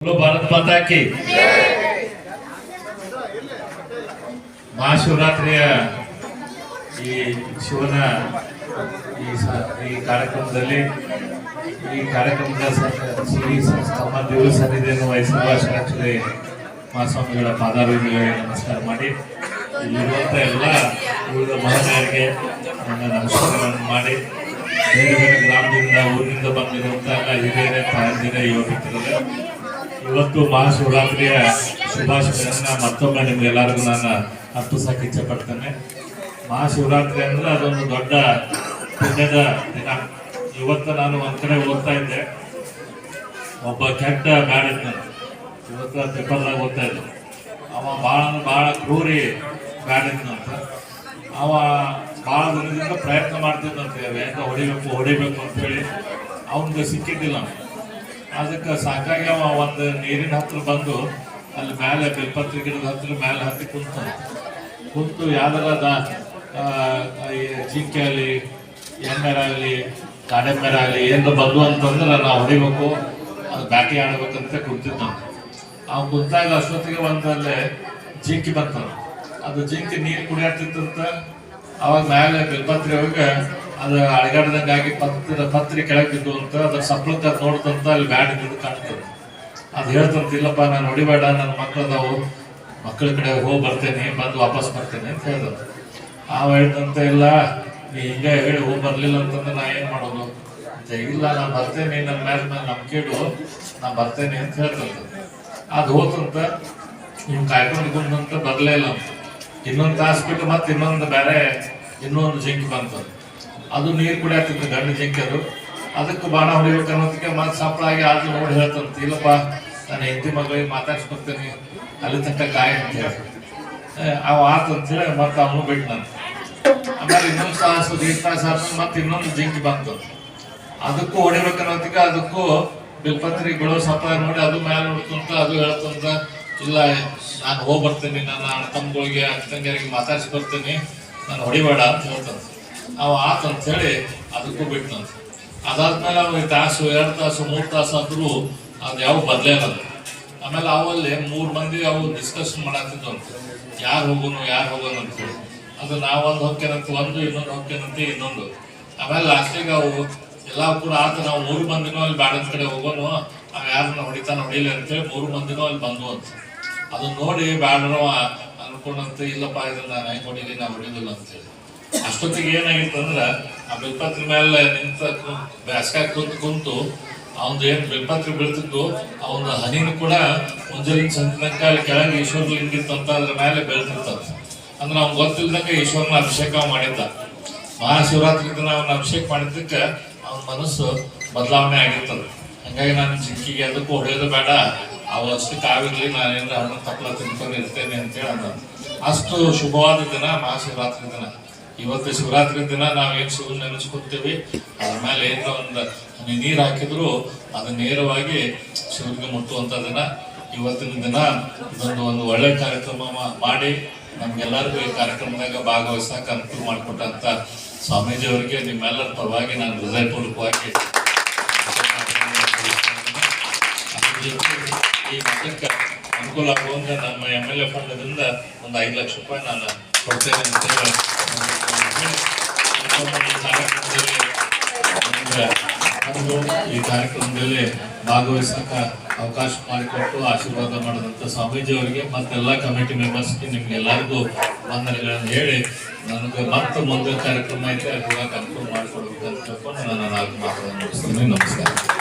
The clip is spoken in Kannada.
ಭಾರತ್ ಮಾತಾಕಿ ಮಹಾಶಿವರಾತ್ರಿಯ ಈ ಶಿವನ ಈ ಕಾರ್ಯಕ್ರಮದಲ್ಲಿ ಈ ಕಾರ್ಯಕ್ರಮದ ಶ್ರೀ ತಮ್ಮ ದೇವರು ಸನ್ನಿಧಿಯನ್ನು ವಹಿಸಿರುವ ಶ್ರೀ ಮಹಾಸ್ವಾಮಿಗಳ ಪಾದಾರೋಗಿಗಳಿಗೆ ನಮಸ್ಕಾರ ಮಾಡಿ. ಇಲ್ಲಿರುವಂಥ ಎಲ್ಲ ಉಳಿದ ಮಹನೀಯರಿಗೆ ನನ್ನ ನಮಸ್ಕಾರಗಳನ್ನು ಮಾಡಿ. ಬೇರೆ ಬೇರೆ ಗ್ರಾಮದಿಂದ ಊರಿನಿಂದ ಬಂದಿರುವಂಥ ಎಲ್ಲ ಹಿರಿಯರ, ತಾಯಂದಿರ ಯುವಕರಿಗೆ ಇವತ್ತು ಮಹಾಶಿವರಾತ್ರಿಯ ಶುಭಾಶಯಗಳನ್ನ ಮತ್ತೊಮ್ಮೆ ನಿಮ್ಗೆಲ್ಲರಿಗೂ ನಾನು ಅರ್ಪಿಸಕ್ಕೆ ಇಚ್ಛೆ ಪಡ್ತೇನೆ. ಮಹಾಶಿವರಾತ್ರಿ ಅಂದ್ರೆ ಅದೊಂದು ದೊಡ್ಡ ಪುಣ್ಯದ ದಿನ. ಇವತ್ತು ನಾನು ಒಂದ್ ಕಡೆ ಓದ್ತಾ ಇದ್ದೆ. ಒಬ್ಬ ಕೆಟ್ಟ ಬ್ಯಾಡಿದ್ನ ಇವತ್ತು ಪೇಪರ್ದಾಗ ಓದ್ತಾ ಇದ್ದೆ. ಅವ ಭಾಳ ಭಾಳ ಕ್ರೂರಿ ಬ್ಯಾಡಿದ್ನಂತ ಅವ ಭಾಳ ದಿನದಿಂದ ಪ್ರಯತ್ನ ಮಾಡ್ತಿದ್ದಂತೆ ಹೆಂಗ ಹೊಡಿಬೇಕು ಹೊಡಿಬೇಕು ಅಂತ ಹೇಳಿ. ಅವನಿಗೆ ಸಿಕ್ಕಿದ್ದಿಲ್ಲ ಅದಕ್ಕೆ ಅವ ಒಂದು ನೀರಿನ ಹತ್ರ ಬಂದು ಅಲ್ಲಿ ಮೇಲೆ ಬೆಲ್ಪತ್ರಿ ಗಿಡದ ಹತ್ರ ಮೇಲೆ ಹತ್ತಿ ಕುಂತ ಕುಂತು ಯಾವ್ದಾರ ಜಿಂಕೆ ಆಗಲಿ ಎಮ್ಮೆರಾಗಲಿ ಕಾಡೆಮ್ಮೆರಾಗಲಿ ಏನು ಬಂದು ಅಂತಂದ್ರೆ ನಾವು ಹೊಡಿಬೇಕು, ಅದು ಬ್ಯಾಟಿ ಆಡ್ಬೇಕಂತ ಕುಂತಿದ್ದ ಅವ್ನು ಕುಂತಾಗ ಅಷ್ಟೊತ್ತಿಗೆ ಒಂದಲ್ಲಿ ಜಿಂಕೆ ಬರ್ತಾನ. ಅದು ಜಿಂಕಿ ನೀರು ಕುಡಿಯಾಡ್ತಿತ್ತಂತ, ಅವಾಗ ಮೇಲೆ ಬೆಲ್ಪತ್ರಿ ಹೋಗಿ ಅದು ಅಳಗಾಡ್ದಂಗಾಗಿ ಪತ್ರ ಪತ್ರಿ ಕೆಳಗೆ ಬಿದ್ದು ಅಂತ ಅದ್ರ ಸಪ್ಲಕ್ಕ ನೋಡ್ತಂತ ಅಲ್ಲಿ ಬ್ಯಾಡ್ ಇದ್ದು ಕಾಣ್ತದೆ. ಅದು ಹೇಳ್ತಂತ, ಇಲ್ಲಪ್ಪ, ನಾನು ಹೊಡಿಬೇಡ ನನ್ನ ಮಕ್ಳು ಅದಾವು ಮಕ್ಕಳ ಕಡೆ ಹೋಗಿ ಬರ್ತೇನೆ, ಬಂದು ವಾಪಸ್ ಬರ್ತೇನೆ, ಅಂತ ಹೇಳ್ದಂತ ಅವ ಹೇಳ್ದಂತ ಇಲ್ಲ ನೀ ಹಿಂಗೆ ಹೇಳಿ ಹೋಗಿ ಬರ್ಲಿಲ್ಲ ಅಂತಂದ್ರೆ ನಾ ಏನ್ ಮಾಡೋದು? ಅಂತ ಇಲ್ಲ, ನಾನು ಬರ್ತೇನೆ ನನ್ನ ಮ್ಯಾಲ ಮೇಲೆ ನಂಬಿಕೆ ಇಡು. ನಾ ಬರ್ತೇನೆ, ಅಂತ ಹೇಳ್ತಂತ. ಅದು ಹೋತಂತ ನೀವು ಕಾಯ್ಕೊಂಡು ಬಂದಂತ ಬರ್ಲೇ ಇಲ್ಲ ಅಂತ. ಇನ್ನೊಂದು ತಾಸು ಬಿಟ್ಟು ಮತ್ತೆ ಇನ್ನೊಂದು ಬೇರೆ ಇನ್ನೊಂದು ಜಿಂಕ್ ಬಂತು ಅದು ನೀರು ಕುಡಿಯತ್ತಿತ್ತು ಗಂಡು ಜಿಂಕಿ ಅದು ಅದಕ್ಕೆ ಬಾಣ ಹೊಡಿಬೇಕು ಅನ್ನೋದಕ್ಕೆ ಮತ್ತೆ ಆಗಿ ಆದ್ರೂ ನೋಡಿ ಹೇಳ್ತಂತ ಇಲ್ಲಪ್ಪ, ನಾನು ಹೆಂಡತಿ ಮಗಳಿಗೆ ಮಾತಾಡ್ಸ್ಕೊಡ್ತೇನೆ. ಅಲ್ಲಿ ತಕ್ಕ ಗಾಯ ಅಂತ ಹೇಳಿ. ಅವ ಆತು ಅಂತ ಹೇಳಿ ಮತ್ತೆ ಅವನು ಬಿಟ್ಟು ನಾನು ಆಮೇಲೆ ಇನ್ನೊಂದು ಸಾಹಸ ತಾಸು ಆದ್ಮೇಲೆ ಮತ್ತೆ ಇನ್ನೊಂದು ಜಿಂಕಿ ಬಂತು. ಅದಕ್ಕೂ ಹೊಡಿಬೇಕು ಅನ್ನೋದಕ್ಕೆ ಅದಕ್ಕೂ ಬಿಲ್ಪತ್ರಿ ಬಿಡೋ ಸಪ್ಲೈ ನೋಡಿ ಅದು ಮೇಲೆ ನೋಡ್ತಂತ ಅದು ಹೇಳ್ತಂತ, ಇಲ್ಲ, ನಾನು ಹೋಗಿ ಬರ್ತೀನಿ ನನ್ನ ಅಣ್ಣ ತಮ್ಮಗಳಿಗೆ ಅಕ್ಕ ತಂಗಿಯರಿಗೆ ಮಾತಾಡ್ಸಿ ಬರ್ತೀನಿ ನಾನು ಹೊಡಿಬೇಡ ಅಂತ ಅವ ಆತ ಅಂತೇಳಿ ಅದಕ್ಕೂ ಬಿಟ್ಟಂತ ಅದಾದ್ಮೇಲೆ ಅವನಿಗೆ ತಾಸು, ಎರಡು ತಾಸು, ಮೂರು ತಾಸು ಆದರೂ ಅದು ಯಾವ ಬದಲೇ ಇರಲ್ಲ. ಆಮೇಲೆ ಅವಲ್ಲಿ ಮೂರು ಮಂದಿ ಅವು ಡಿಸ್ಕಷನ್ ಮಾಡತ್ತಿದ್ವು ಅಂತ ಯಾರು ಹೋಗೋನು ಯಾರು ಹೋಗೋನು ಅಂತ ಹೇಳಿ. ಅದು ನಾವೊಂದು ಹೊಕ್ಕೇನಂತ, ಒಂದು, ಇನ್ನೊಂದು ಹೊಕ್ಕೇನಂತ, ಇನ್ನೊಂದು. ಆಮೇಲೆ ಲಾಸ್ಟಿಗೆ ಅವು ಎಲ್ಲ ಕೂಡ ಆತ, ನಾವು ಮೂರು ಮಂದಿನೂ ಅಲ್ಲಿ ಬ್ಯಾಡದ ಕಡೆ ಹೋಗೋನು, ಅವ್ ಯಾರನ್ನ ಹೊಡಿತಾನ ಹೊಡಿಲಿ ಅಂತೇಳಿ ಮೂರು ಮಂದಿನೂ ಅಲ್ಲಿ ಬಂದು ಅಂತ. ಅದನ್ನ ನೋಡಿ ಬ್ಯಾಡ್ರವ ಅನ್ಕೊಂಡಂತ, ಇಲ್ಲಪ್ಪ ಇದನ್ನ ನಾನು ಹೊಡಿಲಿ ನಾ ಹೊಡಿಲಿಲ್ಲ ಅಂತೇಳಿ ಅಷ್ಟೊತ್ತಿಗೆ ಏನಾಗಿತ್ತು ಅಂದ್ರೆ ಆ ಬಿಲ್ಪತ್ರಿ ಮೇಲೆ ನಿಂತ ಬ್ಯಾಸ್ಗಾಗ ಕುಂತು ಕುಂತು ಅವನ್ ಏನ್ ಬಿಲ್ಪತ್ರಿ ಬೀಳ್ತಿದ್ದು ಅವನ ಹನಿನೂ ಕೂಡ ಮುಂಜಾನೆ ಸಂತನಕ ಅಲ್ಲಿ ಕೆಳಗೆ ಈಶ್ವರ್ ಲಿಂಗಿತ್ತು ಅಂತ ಅದ್ರ ಮೇಲೆ ಬೀಳ್ತಿರ್ತದ ಅಂದ್ರೆ ಅವ್ನ್ ಗೊತ್ತಿಲ್ದಂಗೆ ಈಶ್ವರನ ಅಭಿಷೇಕ ಮಾಡಿದ್ದ. ಮಹಾಶಿವರಾತ್ರಿ ದಿನ ಅವನ ಅಭಿಷೇಕ ಮಾಡಿದ್ದಕ್ಕೆ ಅವನ ಮನಸ್ಸು ಬದಲಾವಣೆ ಆಗಿರ್ತದೆ. ಹಂಗಾಗಿ ನಾನು ಜಿಂಕಿಗೆ ಅದಕ್ಕೂ ಹೊಡೆಯೋದು ಬೇಡ ಅವಷ್ಟು ಅಷ್ಟಕ್ಕೆ ನಾನು ನಾನೇನು ಹಣ್ಣು ತಪ್ಪಲ ತಿನ್ಕೊಂಡು ಇರ್ತೇನೆ ಅಂತೇಳಿ ಅಂದ. ಅಷ್ಟು ಶುಭವಾದ ದಿನ ಮಹಾಶಿವರಾತ್ರಿ ದಿನ. ಇವತ್ತು ಶಿವರಾತ್ರಿ ದಿನ ನಾವೇನು ಶಿವನ್ ನೆನೆಸ್ಕೊತೀವಿ? ಅದ್ರ ಮೇಲೆ ಏನೋ ಒಂದು ನೀರು ಹಾಕಿದ್ರು, ಅದು ನೇರವಾಗಿ ಶಿವನಿಗೆ ಮುಟ್ಟುವಂಥ ದಿನ. ಇವತ್ತಿನ ದಿನ ಇದೊಂದು ಒಂದು ಒಳ್ಳೆ ಕಾರ್ಯಕ್ರಮ ಮಾಡಿ ನಮ್ಗೆಲ್ಲರಿಗೂ ಈ ಕಾರ್ಯಕ್ರಮದಾಗ ಭಾಗವಹಿಸಕ್ಕೆ ಅನುಕೂಲ ಮಾಡಿಕೊಟ್ಟಂತ ಸ್ವಾಮೀಜಿ ಅವರಿಗೆ ನಿಮ್ಮೆಲ್ಲರ ಪರವಾಗಿ ನಾನು ಹೃದಯಪೂರ್ವಕವಾಗಿ ಈ ಮಠಕ್ಕೆ ಅನುಕೂಲ ಆಗುವಂತೆ ನಮ್ಮ ಎಂ ಎಲ್ ಎ ಫಂಡದಿಂದ ಒಂದು ಐದು ಲಕ್ಷ ರೂಪಾಯಿ ನಾನು ಕೊಡ್ತೇನೆ ಅಂತ ಈ ಕಾರ್ಯಕ್ರಮದಲ್ಲಿ ಭಾಗವಹಿಸಕ ಅವಕಾಶ ಮಾಡಿಕೊಟ್ಟು ಆಶೀರ್ವಾದ ಮಾಡಿದಂಥ ಸ್ವಾಮೀಜಿ ಅವರಿಗೆ ಮತ್ತೆಲ್ಲ ಕಮಿಟಿ ಮೆಂಬರ್ಸ್ಗೆ ನಿಮ್ಗೆಲ್ಲರಿಗೂ ವಂದನೆಗಳನ್ನು ಹೇಳಿ, ನನಗೆ ಮತ್ತೆ ಮುಂದೆ ಕಾರ್ಯಕ್ರಮ ಐತೆ ಅದಕ್ಕೆ ಅನುಕೂಲ ಮಾಡಿಕೊಡ್ಬೇಕಂತ ನಾನು ನಾಲ್ಕು ಮಾತುಗಳನ್ನು ನಮಸ್ಕಾರ.